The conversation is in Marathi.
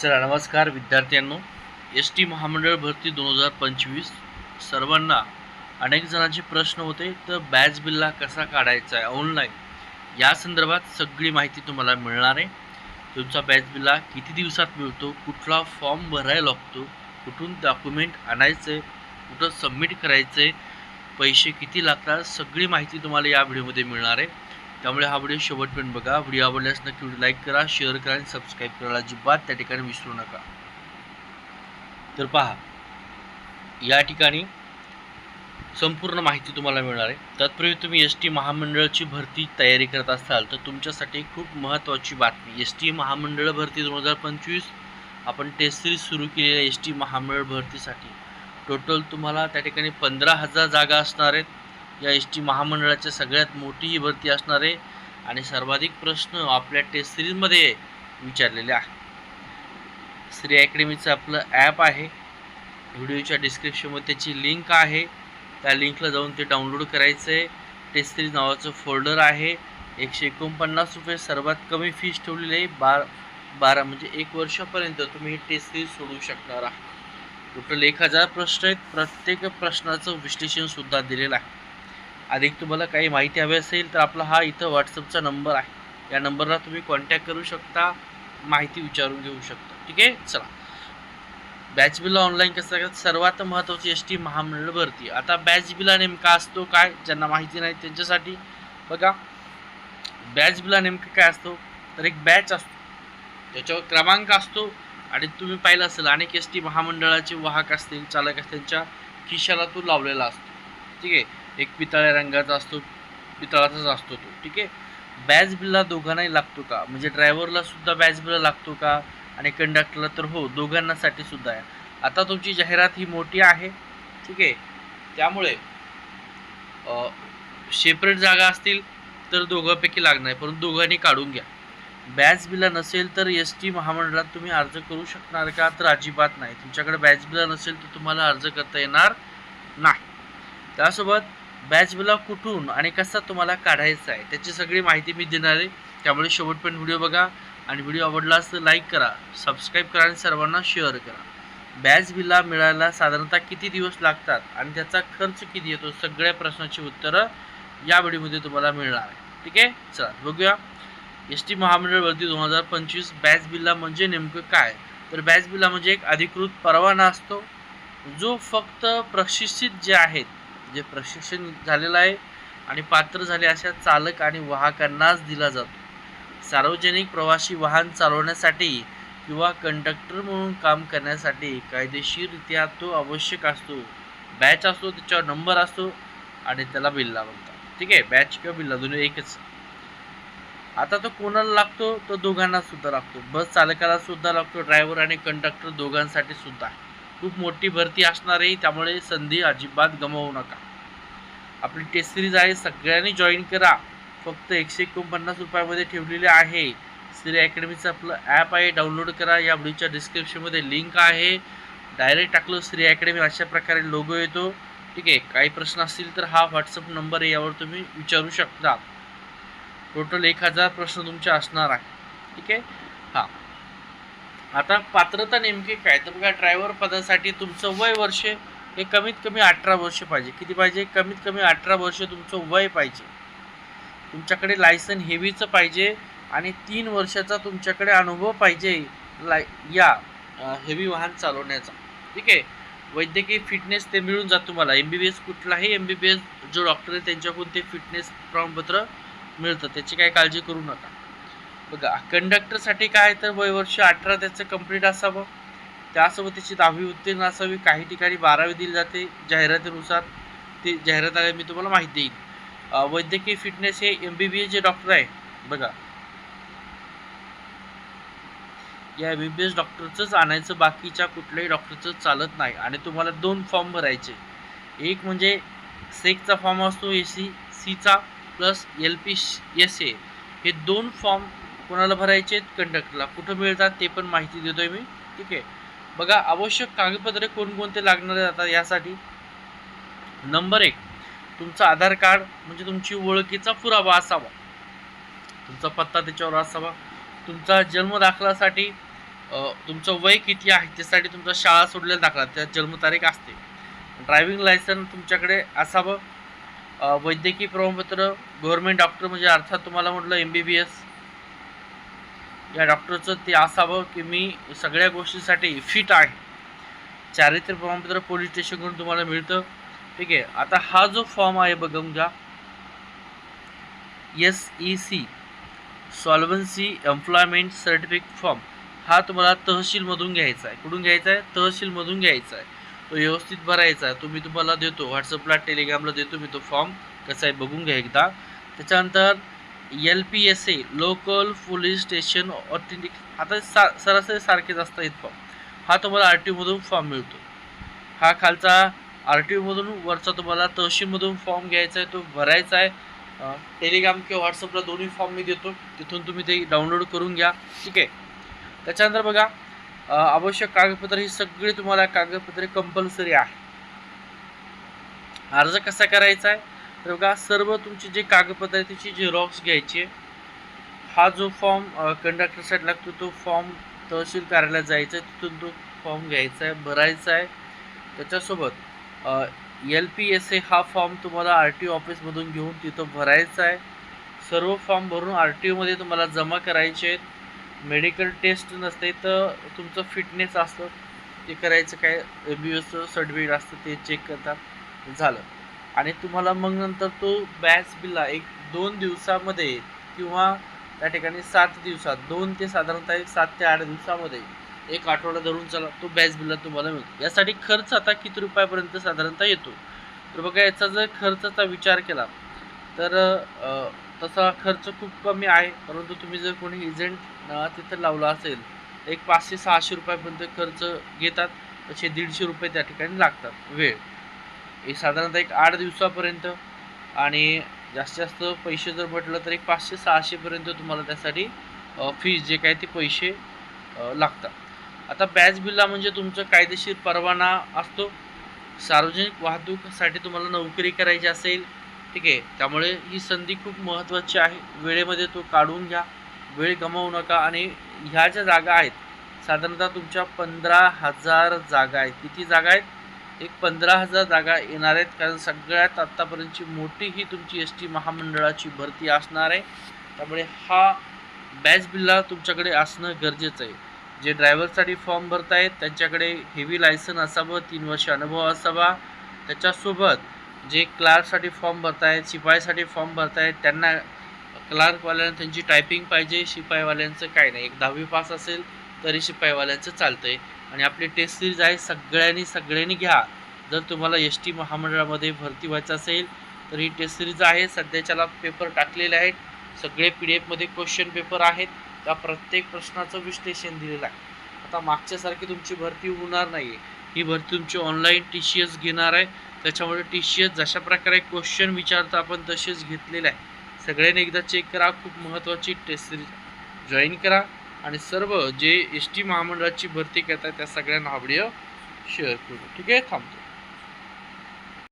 चला नमस्कार विद्यार्थ्यांनो. एस टी महामंडळ भरती दोन हजार पंचवीस. सर्वांना अनेक जणांचे प्रश्न होते तर बॅच बिल्ला कसा काढायचा आहे ऑनलाईन या संदर्भात सगळी माहिती तुम्हाला मिळणार आहे. तुमचा बॅच बिल्ला किती दिवसात मिळतो कुठला फॉर्म भरायला लागतो कुठून डॉक्युमेंट आणायचं आहे कुठं सबमिट करायचं आहे पैसे किती लागतात सगळी माहिती तुम्हाला या व्हिडिओमध्ये मिळणार आहे. त्यामुळे हा व्हिडिओ शेवटपर्यंत बघा. व्हिडिओ आवडल्यास नक्की व्हिडिओ लाईक करा शेअर करा आणि सबस्क्राईब करायला अजिबात त्या ठिकाणी विसरू नका. तर पहा या ठिकाणी संपूर्ण माहिती तुम्हाला मिळणार आहे. तत्पूर्वी तुम्ही एस टी महामंडळाची भरती तयारी करत असाल तर तुमच्यासाठी खूप महत्त्वाची बातमी. एस टी महामंडळ भरती दोन हजार पंचवीस आपण टेस्ट सिरीज सुरू केलेल्या एस टी महामंडळ भरतीसाठी. टोटल तुम्हाला त्या ठिकाणी पंधरा हजार जागा असणार आहेत. या एस टी महामंडळाच्या सगळ्यात मोठी ही भरती असणार आहे आणि सर्वाधिक प्रश्न आपल्या टेस्ट सिरीजमध्ये विचारलेले आहे श्री अकॅडमीचं आपलं ॲप आहे. व्हिडिओच्या डिस्क्रिप्शनमध्ये त्याची लिंक आहे. त्या लिंकला जाऊन ते डाउनलोड करायचं आहे टेस्ट सिरीज नावाचं फोल्डर आहे. एकशे एकोणपन्नास रुपये सर्वात कमी फीस ठेवलेली आहे. बार बारा म्हणजे एक वर्षापर्यंत तुम्ही ही टेस्ट सिरीज सोडवू शकणार आहात. टोटल एक हजार प्रश्न आहेत. प्रत्येक प्रश्नाचं विश्लेषणसुद्धा दिलेलं आहे. अधिक तुम्हाला काही माहिती हवी असेल तर आपला हा इथं व्हॉट्सअपचा नंबर आहे. या नंबरला तुम्ही कॉन्टॅक्ट करू शकता माहिती विचारून घेऊ शकता. ठीक आहे? चला. बॅच बिला ऑनलाईन कसं करायचं सर्वात महत्त्वाची एस टी महामंडळ भरती. आता बॅच बिला नेमका असतो काय? ज्यांना माहिती नाही त्यांच्यासाठी. बघा. बॅच बिला नेमकं काय असतो? तर एक बॅच असतो. त्याच्यावर क्रमांक असतो आणि तुम्ही पाहिलं असेल अनेक एस टी महामंडळाचे वाहक असतील चालक असतील त्यांच्या खिशाला तो लावलेला असतो. ठीक आहे? एक पितळ्या रंगाचा असतो पितळाचाच असतो तो ठीक आहे? बॅज बिलला दोघांनाही लागतो का? म्हणजे ड्रायव्हरला सुद्धा बॅज बिल लागतो का? आणि कंडक्टरला तर हो दोघांनासाठी सुद्धा आहे. आता तुमची जाहिरात ही मोठी आहे ठीक आहे? त्यामुळे सेपरेट जागा असतील तर दोघांपैकी लागणार आहे परंतु दोघांनी काढून घ्या. बॅच बिला नसेल तर एस टी महामंडळात तुम्ही अर्ज करू शकणार का? तर अजिबात नाही. तुमच्याकडे बॅच बिला नसेल तर तुम्हाला अर्ज करता येणार नाही. त्यासोबत बॅच बिला कुठून आणि कसा तुम्हाला काढायचा आहे त्याची सगळी माहिती मी देणार आहे. त्यामुळे शेवटपर्यंत व्हिडिओ बघा आणि व्हिडिओ आवडला असं लाईक करा सबस्क्राईब करा आणि सर्वांना शेअर करा. बॅच बिला मिळायला साधारणतः किती दिवस लागतात आणि त्याचा खर्च किती येतो सगळ्या प्रश्नाची उत्तरं या व्हिडिओमध्ये तुम्हाला मिळणार आहे. ठीक आहे? चला बघूया. एस टी महामंडळ भरती दोन हजार पंचवीस बॅच बिल्ला म्हणजे नेमकं काय? तर बॅच बिल्ला म्हणजे एक अधिकृत परवाना असतो जो फक्त प्रशिक्षित जे आहेत जे प्रशिक्षण झालेलं आहे आणि पात्र झाले अशा चालक आणि वाहकांनाच दिला जातो. सार्वजनिक प्रवासी वाहन चालवण्यासाठी किंवा कंडक्टर म्हणून काम करण्यासाठी कायदेशीररित्या तो आवश्यक असतो. बॅच असतो त्याच्यावर नंबर असतो आणि त्याला बिल्ला म्हणतात ठीक आहे? बॅच किंवा बिल्ला दोन्ही एकच. आता तो कोणाला लागतो? तो दोघांना सुद्धा लागतो. बस चालकाला सुद्धा लागतो ड्रायव्हर आणि कंडक्टर दोघांसाठी सुद्धा. आहे खूप मोठी भरती असणार आहे त्यामुळे संधी अजिबात गमावू नका. आपली टेस्ट सिरीज आहे सगळ्यांनी जॉईन करा. फक्त एकशे एकोणपन्नास रुपयामध्ये ठेवलेले आहे. श्री अकॅडमीचं आपलं ॲप आहे डाउनलोड करा. या व्हिडिओच्या डिस्क्रिप्शनमध्ये लिंक आहे. डायरेक्ट टाकलं श्री अकॅडमी अशा प्रकारे लोगो येतो. ठीक आहे काही प्रश्न असतील तर हा व्हॉट्सअप नंबर आहे यावर तुम्ही विचारू शकता. टोटल एक हजार प्रश्न तुमचे असणार आहे. ठीक आहे? हां. आता पात्रता नेमकी काय? तर बघा ड्रायव्हर पदासाठी तुमचं वय वर्ष हे कमीत कमी अठरा वर्ष पाहिजे. किती पाहिजे? कमीत कमी अठरा वर्ष तुमचं वय पाहिजे. तुमच्याकडे लायसन हेवीचं पाहिजे आणि तीन वर्षाचा तुमच्याकडे अनुभव पाहिजे लाय या हेवी वाहन चालवण्याचा. ठीक आहे? वैद्यकीय फिटनेस ते मिळून जात तुम्हाला. एम बी बी एस कुठलाही एम बी बी एस जो डॉक्टर आहे त्यांच्याकडून ते फिटनेस प्रमाणपत्र मिळतं. त्याची काही काळजी करू नका. बघा कंडक्टरसाठी काय तर वय वर्ष अठरा त्याचं कंप्लीट असावं. त्यासोबत त्याची दहावी उत्तीर्ण असावी. काही ठिकाणी बारावी दिली जाते जाहिरातीनुसार. ते जाहिरात आल्या मी तुम्हाला माहिती देईन. वैद्यकीय फिटनेस हे एम बी बी एस जे डॉक्टर आहे. बघा. या एम बी बी एस डॉक्टरचंच आणायचं बाकीच्या कुठल्याही डॉक्टरचं चालत नाही. आणि तुम्हाला दोन फॉर्म भरायचे. एक म्हणजे सेकचा फॉर्म असतो ए सी सीचा plus L P S A हे दोन फॉर्म कोणाला भरायचे आहेत? कंडक्टरला. कुठं मिळतात ते पण माहिती देतो आहे मी. ठीक आहे. बघा आवश्यक कागदपत्रे कोणकोणते लागणार जातात यासाठी? नंबर एक तुमचं आधार कार्ड म्हणजे तुमची ओळखीचा पुरावा असावा. तुमचा पत्ता त्याच्यावर असावा. तुमचा जन्म दाखलासाठी तुमचं वय किती आहे त्यासाठी तुमचा शाळा सोडलेला दाखला. त्या जन्मतारीख असते. ड्रायव्हिंग लायसन तुमच्याकडे असावं. वैद्यकीय प्रमाणपत्र गव्हर्मेंट डॉक्टर म्हणजे अर्थात तुम्हाला म्हटलं एम बी बी एस या डॉक्टरचं ते असावं की मी सगळ्या गोष्टीसाठी फिट आहे. चारित्र्य प्रमाणपत्र पोलीस स्टेशनकडून तुम्हाला मिळतं. ठीक आहे? आता हा जो फॉर्म आहे बघून घ्या S E C solvency employment certificate form हा तुम्हाला तहसीलमधून घ्यायचा आहे. कुठून घ्यायचा आहे? तहसीलमधून घ्यायचा आहे. तो व्यवस्थित भरायचा आहे. तो मी तुम्हाला देतो. व्हॉट्सअपला टेलिग्रामला देतो मी तो फॉर्म कसा आहे बघून घ्या एकदा. त्याच्यानंतर L P S A local police station authentic आता सा सरासरी सारखेच असतात इथं फॉर्म हा तुम्हाला आर टी ओमधून फॉर्म मिळतो. हा खालचा आर टी ओमधून वरचा तुम्हाला तहसीलमधून फॉर्म घ्यायचा आहे तो भरायचा आहे. टेलिग्राम किंवा व्हॉट्सअपला दोन्ही फॉर्म मी देतो. तिथून तुम्ही ते डाउनलोड करून घ्या. ठीक आहे? त्याच्यानंतर बघा आवश्यक कागदपत्र ही सगळी तुम्हाला कागदपत्रे कंपल्सरी आहे. अर्ज कसा करायचा आहे? तर बघा सर्व तुमची जे कागदपत्र आहे त्याची झेरॉक्स घ्यायची आहे. हा जो फॉर्म कंडक्टरसाठी लागतो तो फॉर्म तहसील कार्यालयात जायचा आहे. तिथून तो फॉर्म घ्यायचा आहे भरायचा आहे. त्याच्यासोबत एल पी एस ए हा फॉर्म तुम्हाला आर टी ओ ऑफिसमधून घेऊन तिथं भरायचा आहे. सर्व फॉर्म भरून आर टी ओमध्ये तुम्हाला जमा करायचे आहेत. मेडिकल टेस्ट नसते तर तुमचं फिटनेस असतं. ते करायचं काय? एम बी एसचं सर्टिफिकेट असतं ते चेक करतात झालं. आणि तुम्हाला मग नंतर तो बॅच बिल्ला एक दोन दिवसामध्ये किंवा त्या ठिकाणी सात दिवसात दोन ते साधारणतः एक सात ते आठ दिवसामध्ये एक आठवडा धरून चला तो बॅच बिल्ला तुम्हाला मिळतो. यासाठी खर्च आता किती रुपयापर्यंत साधारणतः येतो? तर बघा याचा जर खर्चाचा विचार केला तर तसा खर्च खूप कमी आहे. परंतु तुम्ही जर कोणी एजंट तिथं लावला असेल एक पाचशे सहाशे रुपयापर्यंत खर्च घेतात तसे दीडशे रुपये त्या ठिकाणी लागतात वेळ. एक साधारणतः एक आठ दिवसापर्यंत आणि जास्तीत जास्त पैसे जर म्हटलं तर एक पाचशे सहाशेपर्यंत तुम्हाला त्यासाठी फीज जे काय ते पैसे लागतात. आता बॅच बिल्ला म्हणजे तुमचं कायदेशीर परवाना असतो. सार्वजनिक वाहतूकसाठी तुम्हाला नोकरी करायची असेल ठीक आहे. त्यामुळे ही संधी खूप महत्त्वाची आहे. वेळेमध्ये तो काढून घ्या. वेळ गमावू नका आणि ह्या ज्या जागा आहेत साधारणतः तुमच्या पंधरा हजार जागा आहेत. किती जागा आहेत? एक पंधरा हजार जागा येणार आहेत. कारण सगळ्यात आत्तापर्यंतची मोठी ही तुमची एस टी महामंडळाची भरती असणार आहे. त्यामुळे हा बॅच बिल्ला तुमच्याकडे असणं गरजेचं आहे. जे ड्रायव्हरसाठी फॉर्म भरतायत त्यांच्याकडे हेवी लायसन असावं तीन वर्ष अनुभव असावा. त्याच्यासोबत जे क्लार्कसाठी फॉर्म भरतायत शिपाईसाठी फॉर्म भरतायत त्यांना क्लार्कवाल्यांना त्यांची टायपिंग पाहिजे. शिपाईवाल्यांचं काय नाही. एक दहावी पास असेल तरी शिपाईवाल्यांचं आहे आणि आपली टेस्ट सिरीज आहे सगळ्यांनी सगळ्यांनी घ्या. जर तुम्हाला एस टी महामंडळामध्ये भरती व्हायचं असेल तर ही टेस्ट सिरीज आहे. सध्याच्याला पेपर टाकलेले आहेत. सगळे पी डी एफमध्ये क्वेश्चन पेपर आहेत. त्या प्रत्येक प्रश्नाचं विश्लेषण दिलेलं आहे. आता मागच्यासारखी तुमची भरती होणार नाही आहे ही भरती तुमची ऑनलाईन टी सी एस घेणार आहे. त्याच्यामुळे टी सी एस जशा प्रकारे क्वेश्चन विचारतं आपण तसेच घेतलेलं आहे. सगळ्यांनी एकदा चेक करा. खूप महत्त्वाची टेस्ट सिरीज जॉईन करा. आणि सर्व जे एस टी महामंडळाची भरती करतात त्या सगळ्यांना हा व्हिडिओ शेअर करू. ठीक आहे? थांबतो.